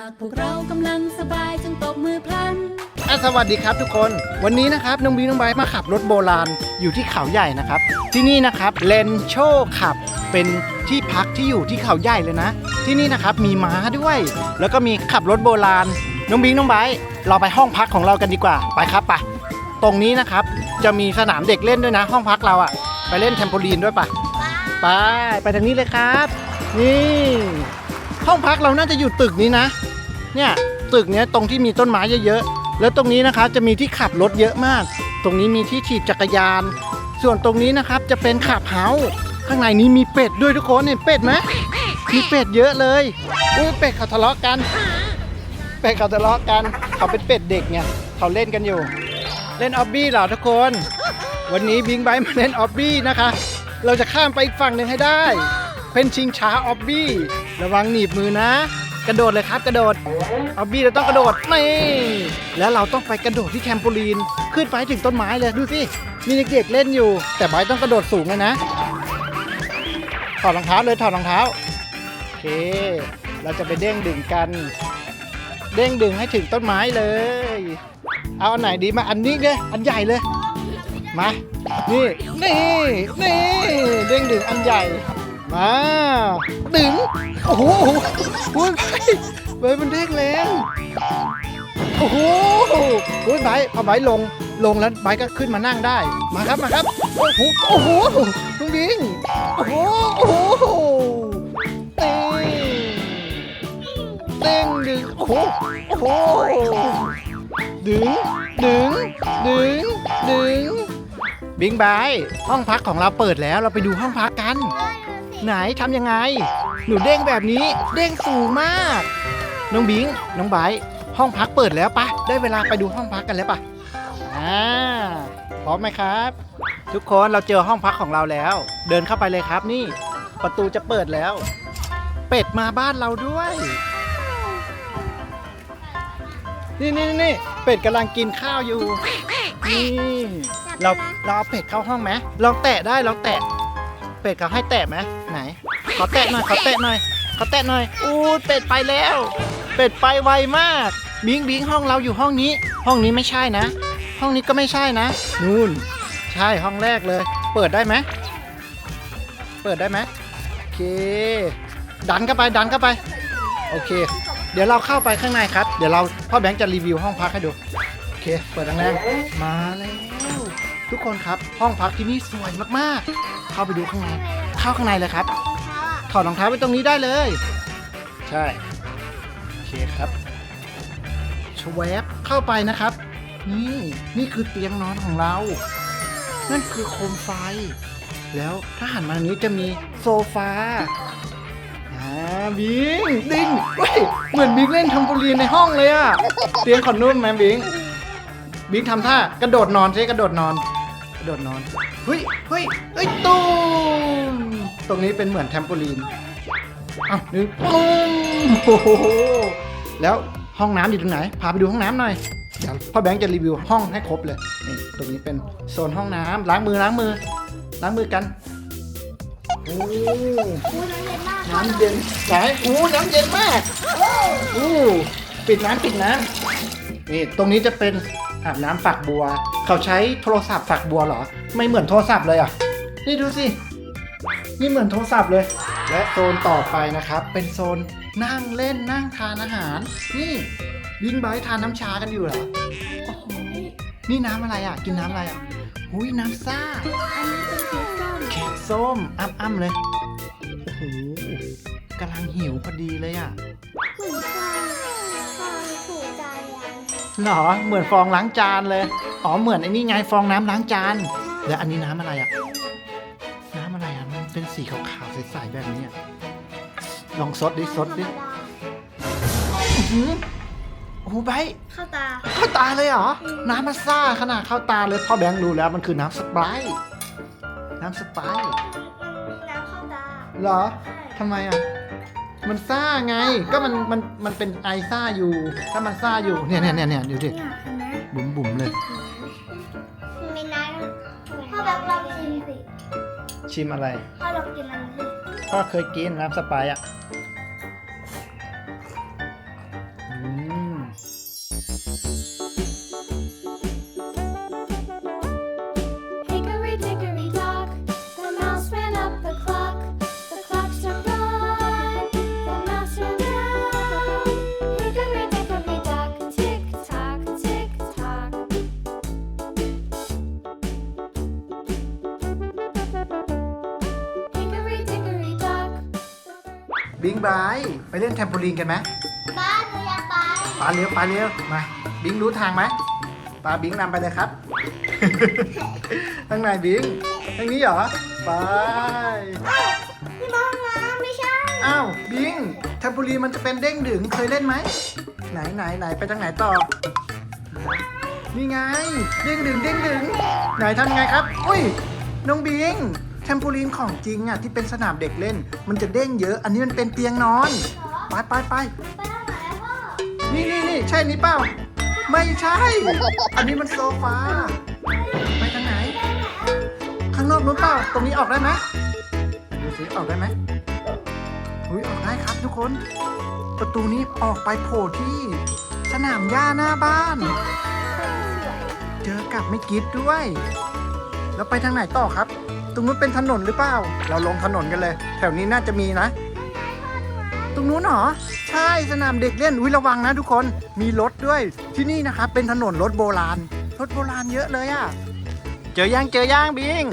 ากพวกเรากำลังสบายจงตบมือพลัน อะสวัสดีครับทุกคนวันนี้นะครับน้องบีน้องไบร์ทมาขับรถโบราณอยู่ที่เขาใหญ่นะครับ ที่นี่นะครับเลนโชขับเป็นที่พักที่อยู่ที่เขาใหญ่เลยนะ ที่นี่นะครับมีม้าด้วย แล้วก็มีขับรถโบราณน้องบิงน้องไบร์ทเราไปห้องพักของเรากันดีกว่าไปครับไปตรงนี้นะครับจะมีสนามเด็กเล่นด้วยนะ ห้องพักเราอะไปเล่นแทมโพลีนด้วยปะไปไปทางนี้เลยครับ นี่ ห้องพักเราน่าจะอยู่ตึกนี้นะ เนี่ยตึกเนี้ยตรงที่มีต้นไม้เยอะๆ แล้วตรงนี้นะครับจะมีที่ขับรถเยอะมาก ตรงนี้มีที่ถีบจักรยาน ส่วนตรงนี้นะครับจะเป็นขับเฮาข้างในนี้มีเป็ดด้วยทุกคนเห็นเป็ดไหมมีเป็ดเยอะเลยอุ้ยเป็ดเขาทะเลาะกัน เป็ดเขาทะเลาะกัน เขาเป็นเป็ดเด็กไงเขาเล่นกันอยู่ เล่นออบบี้เหรอทุกคน วันนี้บิงไบมาเล่นออบบี้นะคะ เราจะข้ามไปอีกฝั่งหนึ่งให้ได้ เป็นชิงช้าออบบี้ ระวังหนีบมือนะ กระโดดเลยครับกระโดดออบบี้เราต้องกระโดดนี่แล้วเราต้องไปกระโดดที่แทมโปลีน ขึ้นไปถึงต้นไม้เลยดูสิมีเด็กๆเล่นอยู่ แต่ไบร์ทต้องกระโดดสูงเลยนะถอดรองเท้าเลยถอดรองเท้าโอเค เราจะไปเด้งดึงกัน เด้งดึงให้ถึงต้นไม้เลย เอาอันไหนดีมาอันนี้เลยอันใหญ่เลยมานี่นี่นี่เด้งดึงอันใหญ่ มาดึงโอ้โหโอ้ยเบยมันเด้งแรงโอ้โหโอ้ยไบเอาไบลงลงแล้วไบก็ขึ้นมานั่งได้ มาครับมาครับโอ้โหโอ้โหลุงดิงโอ้โหโอ้โหเต้งเต้งดึงโอ้โหโอ้โหดึงดึงดึงดึงบิงบายห้องพักของเราเปิดแล้วเราไปดูห้องพักกัน ไหนทำยังไง หนูเด้งแบบนี้ เด้งสูงมาก น้องบิง น้องไบห้องพักเปิดแล้วปะ ได้เวลาไปดูห้องพักกันแล้วปะอ่าพร้อมไหมครับ ทุกคนเราเจอห้องพักของเราแล้ว เดินเข้าไปเลยครับนี่ ประตูจะเปิดแล้ว เป็ดมาบ้านเราด้วย นี่นี่นี่เป็ดกำลังกินข้าวอยู่นี่เราเราเอาเป็ดเข้าห้องไหมลองแตะได้ลองแตะ เป็ดเขาให้แตะไหม ขอแตะหน่อย ขอแตะหน่อย ขอแตะหน่อย อู้เป็ดไปแล้ว เป็ดไปไวมาก บิงบิงห้องเราอยู่ห้องนี้ ห้องนี้ไม่ใช่นะ ห้องนี้ก็ไม่ใช่นะ นู่น ใช่ห้องแรกเลย เปิดได้ไหม เปิดได้ไหมโอเค ดันเข้าไป ดันเข้าไป โอเค เดี๋ยวเราเข้าไปข้างในครับ เดี๋ยวเราพ่อแบงค์จะรีวิวห้องพักให้ดู โอเค เปิดแรงๆมาแล้วทุกคนครับ ห้องพักที่นี่สวยมากๆ เข้าไปดูข้างใน เข้าข้างในเลยครับ ถอดรองเท้าไว้ตรงนี้ได้เลย ใช่ โอเคครับชวบเข้าไปนะครับ นี่นี่คือเตียงนอนของเรา นั่นคือโคมไฟ แล้วถ้าหันมาทางนี้จะมีโซฟาอ่าบิงดิงเฮ้ยเหมือนบิงเล่นทำโพลีนในห้องเลยอะเตียงขอนนุ่มไหมบิงบิงทำท่ากระโดดนอนใช่กระโดดนอน กระโดดนอนเฮ้ยเฮ้ยเฮ้ยตูม ตรงนี้เป็นเหมือนแทมโพลีนอ้าวหนึ่งปุ้มโอ้โหแล้วห้องน้ำอยู่ตรงไหน พาไปดูห้องน้ำหน่อยเดี๋ยวพ่อแบงค์จะรีวิวห้องให้ครบเลยนี่ตรงนี้เป็นโซนห้องน้ำล้างมือล้างมือ ล้างมือกันโอ้น้ำเย็นไหนอู้น้ำเย็นมากอู้ปิดน้ำปิดน้ำนี่ตรงนี้จะเป็นอาบน้ำฝักบัว เขาใช้โทรศัพท์ฝักบัวเหรอ ไม่เหมือนโทรศัพท์เลยอะ นี่ดูสิ นี่เหมือนโทรศัพท์เลย และโซนต่อไปนะครับ เป็นโซนนั่งเล่นนั่งทานอาหาร นี่บิงไบท์ทานน้ำชากันอยู่เหรอโอ้โหนี่น้ำอะไรอะ กินน้ำอะไรอะหุ้ยน้ำซ่า อันนี้เป็นสีส้มเค้กส้มอ้ำๆเลยโอ้โหกำลังหิวพอดีเลยอะเหมือนฟองฟองถูใจอะหรอเหมือนฟองล้างจานเลย อ๋อเหมือนไอ้นี่ไงฟองน้ำล้างจาน แล้วอันนี้น้ำอะไรอะ ใสๆแบบนี้อะลองซดดิซดดิอื้อหือโอ้โหไบร์ทเข้าตา เข้าตาเลยเหรอ น้ำมันซ่าขนาดเข้าตาเลยพ่อแบงค์รู้แล้วมันคือน้ำสไปร์น้ำสไปร์น้ำเข้าตา เหรอทำไมอะ มันซ่าไง ก็มันมันมันเป็นไอซ่าอยู่ ถ้ามันซ่าอยู่เนี่ยเนี่ยเนี่ยเนี่ยดูดิเนี่ยเห็นไหมบุ๋มบุ๋มเลย มีน้ำพ่อแบบลองชิมสิ ชิมอะไร พ่อลองกินอันนี้พ่อเคยกินน้ำสไปร์อะ บิงบายไปเล่นแทมโพลีนกันไหมบ้านหนูอยากไปปาเร็วปาเร็วมา บิงรู้ทางไหมปาบิงนำไปเลยครับทางไหนบิงทางนี้เหรอ ไปพี่มองนะไม่ใช่ อ้าว บิงแทมโพลีนมันจะเป็นเด้งดึงเคยเล่นไหม ไหนไหนไหนไปทางไหนต่อ นี่ไง เด้งดึงเด้งดึงไหนทำยังไงครับ อุ้ย น้องบิง แทมโพลีนของจริงอะที่เป็นสนามเด็กเล่น มันจะเด้งเยอะ อันนี้มันเป็นเตียงนอน ไปไปไปไปทางไหนอะพ่อนี่นี่นี่ใช่นี้เปล่า ไม่ใช่ อันนี้มันโซฟา ไปทางไหน ข้างนอกนู้นเปล่า ตรงนี้ออกได้ไหมดูสิออกได้ไหมอุ้ยออกได้ครับทุกคน ประตูนี้ออกไปโผล่ที่สนามหญ้าหน้าบ้าน เจอกับไม่กิฟด้วย แล้วไปทางไหนต่อครับ ตรงนู้นเป็นถนนหรือเปล่า เราลงถนนกันเลย แถวนี้น่าจะมีนะ ตรงนู้นเหรอ ใช่สนามเด็กเล่น อุ้ยระวังนะทุกคน มีรถด้วย ที่นี่นะครับเป็นถนนรถโบราณ รถโบราณเยอะเลยอะ่ะ เจอย่างเจอย่างบิง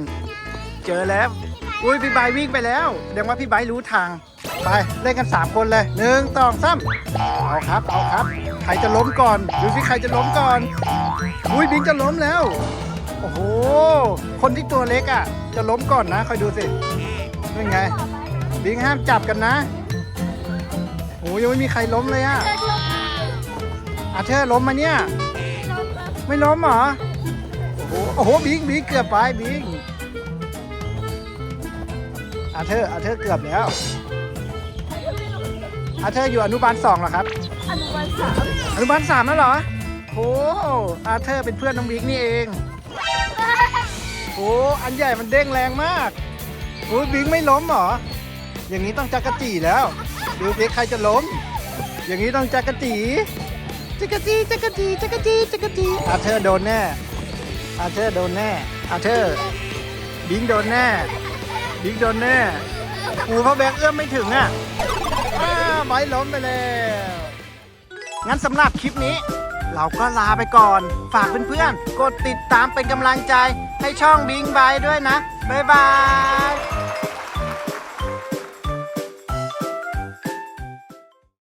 เจอแล้ว อุ้ยพี่ใบวิ่งไปแล้วแสดงว่าพี่ใบรู้ทาง ไปเล่นกัน 3 คนเลยหนึ่งสองสามเอาครับเอาครับ ใครจะล้มก่อน ดูสิใครจะล้มก่อน อุ้ยบิงจะล้มแล้ว โอ้โห คนที่ตัวเล็กอะ่ะ จะล้มก่อนนะ คอยดูสิเป็นไง บิงห้ามจับกันนะโอ้ยยังไม่มีใครล้มเลยอะอาเธอร์ล้มมาเนี่ย ไม่ล้มเหรอ โอ้โหโอ้โหบิงบิงเกือบไปบิงอาเธอร์อาเธอร์เกือบแล้วอาเธอร์อยู่อนุบาลสองเหรอครับ อนุบาลสามอนุบาลสามแล้วเหรอโอ้อาเธอร์เป็นเพื่อนน้องบิ๊กนี่เอง โอ้อันใหญ่มันเด้งแรงมากโอ้ยบิ๊กไม่ล้มเหรอ อย่างนี้ต้องจักรจีแล้วดูสิใครจะล้ม อย่างนี้ต้องจักรจีจักรจีจักรจีจักรจีจักรจีอาเธอร์โดนแน่ อาเธอร์โดนแน่ อาเธอร์บิ๊กโดนแน่ บิ๊กโดนแน่โอ้เพราะแบงเอื้อมไม่ถึงอะอ้าไม้ล้มไปแล้ว งั้นสำหรับคลิปนี้ เราก็ลาไปก่อน ฝากเพื่อนๆ กดติดตามเป็นกำลังใจให้ช่องบิงบายด้วยนะ บ๊ายบาย